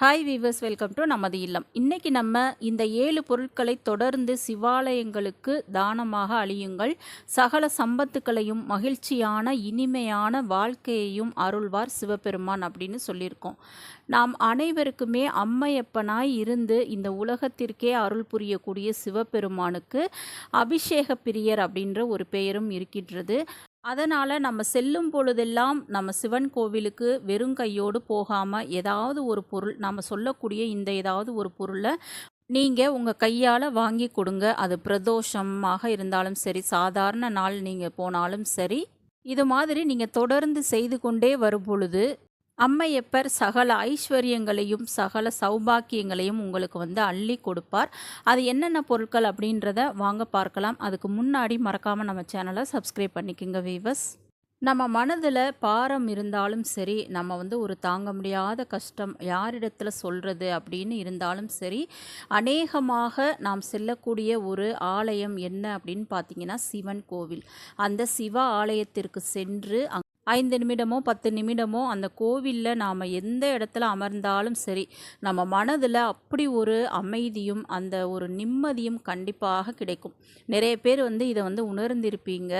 Hi viewers welcome to நமது இல்லம். இன்றைக்கி நம்ம இந்த ஏழு பொருட்களை தொடர்ந்து சிவாலயங்களுக்கு தானமாக அழியுங்கள். சகல சம்பத்துக்களையும் மகிழ்ச்சியான இனிமையான வாழ்க்கையையும் அருள்வார் சிவபெருமான் அப்படின்னு சொல்லியிருக்கோம். நாம் அனைவருக்குமே அம்மையப்பனாய் இருந்து இந்த உலகத்திற்கே அருள் புரியக்கூடிய சிவபெருமானுக்கு அபிஷேக பிரியர் அப்படின்ற ஒரு பெயரும் இருக்கின்றது. அதனால் நம்ம செல்லும் பொழுதெல்லாம் நம்ம சிவன் கோவிலுக்கு வெறும் கையோடு போகாமல் ஏதாவது ஒரு பொருள் நம்ம சொல்லக்கூடிய இந்த ஏதாவது ஒரு பொருளை நீங்கள் உங்கள் கையால் வாங்கி கொடுங்க. அது பிரதோஷமாக இருந்தாலும் சரி சாதாரண நாள் நீங்கள் போனாலும் சரி இது மாதிரி நீங்கள் தொடர்ந்து செய்து கொண்டே வரும் பொழுது அம்மையப்பர் சகல ஐஸ்வர்யங்களையும் சகல சௌபாக்கியங்களையும் உங்களுக்கு வந்து அள்ளி கொடுப்பார். அது என்னென்ன பொருட்கள் அப்படின்றத வாங்க பார்க்கலாம். அதுக்கு முன்னாடி மறக்காமல் நம்ம சேனலை சப்ஸ்கிரைப் பண்ணிக்கோங்க வீவர்ஸ் நம்ம மனதில் பாரம் இருந்தாலும் சரி நம்ம வந்து ஒரு தாங்க முடியாத கஷ்டம் யாரிடத்துல சொல்கிறது அப்படின்னு இருந்தாலும் சரி அநேகமாக நாம் செல்லக்கூடிய ஒரு ஆலயம் என்ன அப்படின்னு பார்த்தீங்கன்னா சிவன் கோவில். அந்த சிவ ஆலயத்திற்கு சென்று அங் ஐந்து நிமிடமோ பத்து நிமிடமோ அந்த கோவிலில் நாம் எந்த இடத்துல அமர்ந்தாலும் சரி நம்ம மனதில் அப்படி ஒரு அமைதியும் அந்த ஒரு நிம்மதியும் கண்டிப்பாக கிடைக்கும். நிறைய பேர் வந்து இதை வந்து உணர்ந்திருப்பீங்க.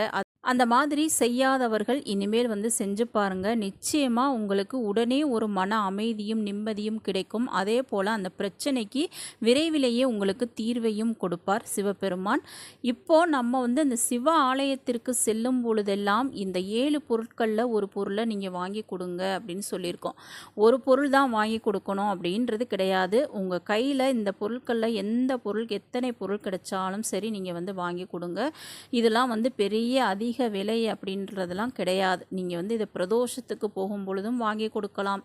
அந்த மாதிரி செய்யாதவர்கள் இனிமேல் வந்து செஞ்சு பாருங்க. நிச்சயமாக உங்களுக்கு உடனே ஒரு மன அமைதியும் நிம்மதியும் கிடைக்கும். அதே போல் அந்த பிரச்சனைக்கு விரைவிலேயே உங்களுக்கு தீர்வையும் கொடுப்பார் சிவபெருமான். இப்போ நம்ம வந்து இந்த சிவ ஆலயத்திற்கு செல்லும் பொழுதெல்லாம் இந்த ஏழு பொருட்களில் ஒரு பொருளை நீங்கள் வாங்கி கொடுங்க அப்படின்னு சொல்லியிருக்கோம். ஒரு பொருள் தான் வாங்கி கொடுக்கணும் அப்படின்றது கிடையாது. உங்கள் கையில் இந்த பொருட்களில் எந்த பொருள் எத்தனை பொருள் கிடைச்சாலும் சரி நீங்கள் வந்து வாங்கி கொடுங்க. இதெல்லாம் வந்து பெரிய அதிக அதிக விலை அப்படின்றதெல்லாம் கிடையாது. நீங்கள் வந்து இதை பிரதோஷத்துக்கு போகும் பொழுதும் வாங்கி கொடுக்கலாம்.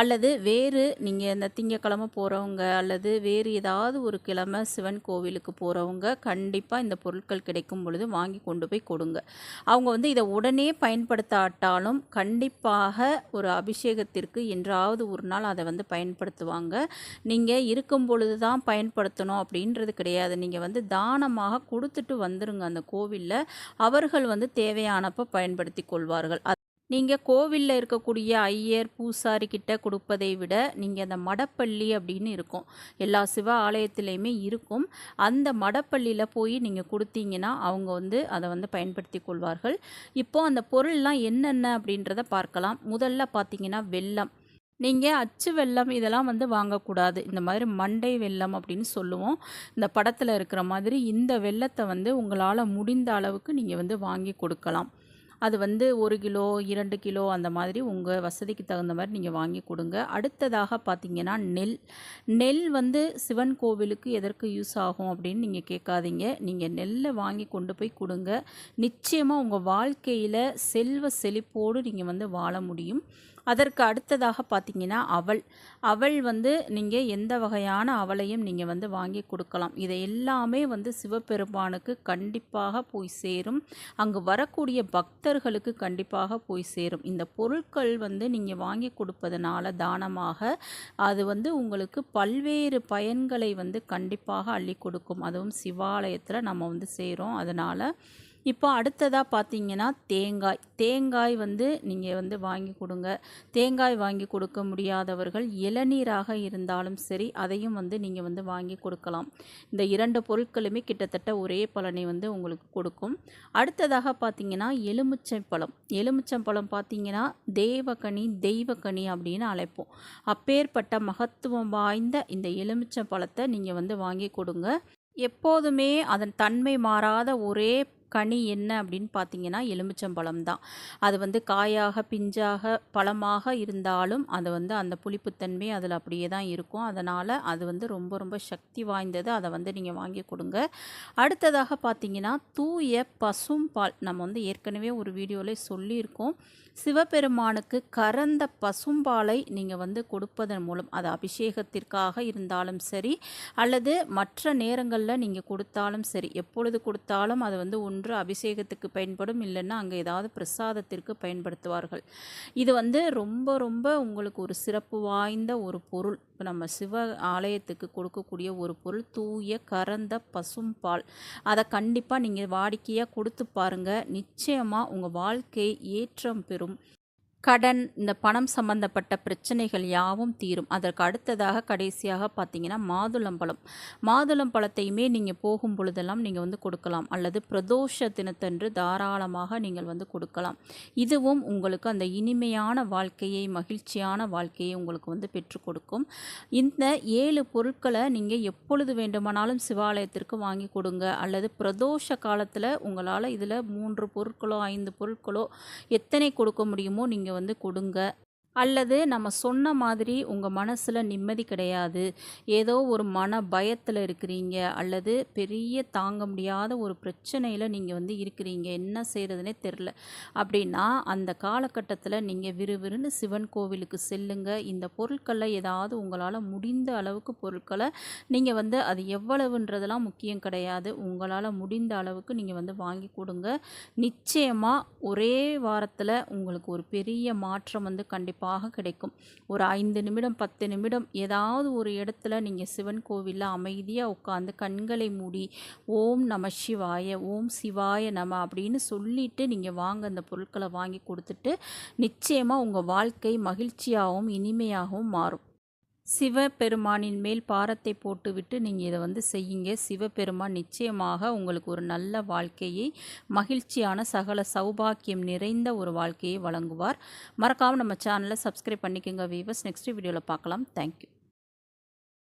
அல்லது வேறு நீங்கள் இந்த திங்கக்கிழமை போகிறவங்க அல்லது வேறு ஏதாவது ஒரு கிழமை சிவன் கோவிலுக்கு போகிறவங்க கண்டிப்பாக இந்த பொருட்கள் கிடைக்கும் பொழுது வாங்கி கொண்டு போய் கொடுங்க. அவங்க வந்து இதை உடனே பயன்படுத்தாட்டாலும் கண்டிப்பாக ஒரு அபிஷேகத்திற்கு என்றாவது ஒரு நாள் அதை வந்து பயன்படுத்துவாங்க. நீங்கள் இருக்கும் பொழுது தான் பயன்படுத்தணும் அப்படின்றது கிடையாது. நீங்கள் வந்து தானமாக கொடுத்துட்டு வந்துருங்க அந்த கோவிலில். அவர்கள் வந்து தேவையானப்போ பயன்படுத்தி கொள்வார்கள். நீங்கள் கோவிலில் இருக்கக்கூடிய ஐயர் பூசாரி கிட்ட கொடுப்பதை விட நீங்கள் அந்த மடப்பள்ளி அப்படின்னு இருக்கும். எல்லா சிவ ஆலயத்துலேயுமே இருக்கும். அந்த மடப்பள்ளியில் போய் நீங்கள் கொடுத்தீங்கன்னா அவங்க வந்து அதை வந்து பயன்படுத்தி கொள்வார்கள். இப்போது அந்த பொருள்லாம் என்னென்ன அப்படின்றத பார்க்கலாம். முதல்ல பார்த்தீங்கன்னா வெள்ளம். நீங்கள் அச்சு வெல்லம் இதெல்லாம் வந்து வாங்கக்கூடாது. இந்த மாதிரி மண்டை வெல்லம் அப்படின்னு சொல்லுவோம். இந்த படத்தில் இருக்கிற மாதிரி இந்த வெள்ளத்தை வந்து உங்களால் முடிந்த அளவுக்கு நீங்கள் வந்து வாங்கி கொடுக்கலாம். அது வந்து ஒரு கிலோ இரண்டு கிலோ அந்த மாதிரி உங்கள் வசதிக்கு தகுந்த மாதிரி நீங்கள் வாங்கி கொடுங்க. அடுத்ததாக பார்த்தீங்கன்னா நெல். நெல் வந்து சிவன் கோவிலுக்கு எதற்கு யூஸ் ஆகும் அப்படின்னு நீங்கள் கேட்காதீங்க. நீங்கள் நெல்லை வாங்கி கொண்டு போய் கொடுங்க. நிச்சயமாக உங்கள் வாழ்க்கையில் செல்வ செழிப்போடு நீங்கள் வந்து வாழ முடியும். அதற்கு அடுத்ததாக பார்த்தீங்கன்னா அவள். அவள் வந்து நீங்கள் எந்த வகையான அவளையும் நீங்கள் வந்து வாங்கி கொடுக்கலாம். இதை எல்லாமே வந்து சிவபெருமானுக்கு கண்டிப்பாக போய் சேரும். அங்கு வரக்கூடிய பக்தர்களுக்கு கண்டிப்பாக போய் சேரும். இந்த பொருட்கள் வந்து நீங்கள் வாங்கி கொடுப்பதனால தானமாக அது வந்து உங்களுக்கு பல்வேறு பயன்களை வந்து கண்டிப்பாக அள்ளி கொடுக்கும். அதுவும் சிவாலயத்தில் நம்ம வந்து சேரும் அதனால் இப்போ அடுத்ததாக பார்த்தீங்கன்னா தேங்காய். தேங்காய் வந்து நீங்கள் வந்து வாங்கி கொடுங்க. தேங்காய் வாங்கி கொடுக்க முடியாதவர்கள் இளநீராக இருந்தாலும் சரி அதையும் வந்து நீங்கள் வந்து வாங்கி கொடுக்கலாம். இந்த இரண்டு பொருட்களுமே கிட்டத்தட்ட ஒரே பலனை வந்து உங்களுக்கு கொடுக்கும். அடுத்ததாக பார்த்தீங்கன்னா எலுமிச்சைப்பழம் எலுமிச்சம்பழம் பார்த்தீங்கன்னா தேவகனி தெய்வக்கனி அப்படின்னு அழைப்போம். அப்பேற்பட்ட மகத்துவம் வாய்ந்த இந்த எலுமிச்சம்பழத்தை நீங்கள் வந்து வாங்கி கொடுங்க. எப்போதுமே அதன் தன்மை மாறாத ஒரே கனி என்ன அப்படின்னு பார்த்தீங்கன்னா எலுமிச்சம்பழம் தான். அது வந்து காயாக பிஞ்சாக பழமாக இருந்தாலும் அது வந்து அந்த புளிப்புத்தன்மை அதில் அப்படியே தான் இருக்கும். அதனால் அது வந்து ரொம்ப ரொம்ப சக்தி வாய்ந்தது. அதை வந்து நீங்கள் வாங்கி கொடுங்க. அடுத்ததாக பார்த்தீங்கன்னா தூய பசும் பால். நம்ம வந்து ஏற்கனவே ஒரு வீடியோவில் சொல்லியிருக்கோம். சிவபெருமானுக்கு கறந்த பசும்பாலை நீங்கள் வந்து கொடுப்பதன் மூலம் அது அபிஷேகத்திற்காக இருந்தாலும் சரி அல்லது மற்ற நேரங்களில் நீங்கள் கொடுத்தாலும் சரி எப்பொழுது கொடுத்தாலும் அது வந்து ஒன்று அபிஷேகத்துக்கு பயன்படும் இல்லைன்னா அங்கே ஏதாவது பிரசாதத்திற்கு பயன்படுத்துவார்கள். இது வந்து ரொம்ப ரொம்ப உங்களுக்கு ஒரு சிறப்பு வாய்ந்த ஒரு பொருள். இப்போ நம்ம சிவ ஆலயத்துக்கு கொடுக்கக்கூடிய ஒரு பொருள் தூய கறந்த பசும்பால் அதை கண்டிப்பாக நீங்கள் வாடிக்கையாக கொடுத்து பாருங்கள் நிச்சயமாக உங்கள் வாழ்க்கை ஏற்றம் பெறும். கடன் இந்த பணம் சம்பந்தப்பட்ட பிரச்சனைகள் யாவும் தீரும். அதற்கு அடுத்ததாக கடைசியாக பார்த்தீங்கன்னா மாதுளம்பழம் மாதுளம் பழத்தையுமே நீங்கள் போகும் பொழுதெல்லாம் நீங்கள் வந்து கொடுக்கலாம். அல்லது பிரதோஷ தினத்தன்று தாராளமாக நீங்கள் வந்து கொடுக்கலாம். இதுவும் உங்களுக்கு அந்த இனிமையான வாழ்க்கையை மகிழ்ச்சியான வாழ்க்கையை உங்களுக்கு வந்து பெற்றுக் கொடுக்கும். இந்த ஏழு பொருட்களை நீங்கள் எப்பொழுது வேண்டுமானாலும் சிவாலயத்திற்கு வாங்கி கொடுங்க. அல்லது பிரதோஷ காலத்தில் உங்களால் இதில் மூன்று பொருட்களோ ஐந்து பொருட்களோ எத்தனை கொடுக்க முடியுமோ நீங்கள் வந்து கொடுங்க. அல்லது நம்ம சொன்ன மாதிரி உங்கள் மனசில் நிம்மதி கிடையாது. ஏதோ ஒரு மன பயத்தில் இருக்கிறீங்க. அல்லது பெரிய தாங்க முடியாத ஒரு பிரச்சனையில் நீங்கள் வந்து இருக்கிறீங்க. என்ன செய்கிறதுனே தெரில. அப்படின்னா அந்த காலகட்டத்தில் நீங்கள் விறுவிறுன்னு சிவன் கோவிலுக்கு செல்லுங்க. இந்த பொருட்களில் ஏதாவது உங்களால் முடிந்த அளவுக்கு பொருட்களை நீங்கள் வந்து அது எவ்வளவுன்றதெல்லாம் முக்கியம் கிடையாது. உங்களால் முடிந்த அளவுக்கு நீங்கள் வந்து வாங்கி கொடுங்க. நிச்சயமாக ஒரே வாரத்தில் உங்களுக்கு ஒரு பெரிய மாற்றம் வந்து கண்டிப்பாக சிறப்பாக கிடைக்கும். ஒரு ஐந்து நிமிடம் பத்து நிமிடம் ஏதாவது ஒரு இடத்துல நீங்கள் சிவன் கோவிலில் அமைதியாக உட்காந்து கண்களை மூடி ஓம் நம சிவாய ஓம் சிவாய நம அப்படின்னு சொல்லிட்டு நீங்கள் வாங்க அந்த பொருட்களை வாங்கி கொடுத்துட்டு நிச்சயமாக உங்கள் வாழ்க்கை மகிழ்ச்சியாகவும் இனிமையாகவும் மாறும். சிவபெருமானின் மேல் பாரத்தை போட்டுவிட்டு நீங்கள் இதை வந்து செய்யுங்க. சிவபெருமான் நிச்சயமாக உங்களுக்கு ஒரு நல்ல வாழ்க்கையை மகிழ்ச்சியான சகல சௌபாக்கியம் நிறைந்த ஒரு வாழ்க்கையை வழங்குவார். மறக்காமல் நம்ம சேனலை சப்ஸ்கிரைப் பண்ணிக்கோங்க வீவர்ஸ் நெக்ஸ்ட் வீடியோவில் பார்க்கலாம். தேங்க்யூ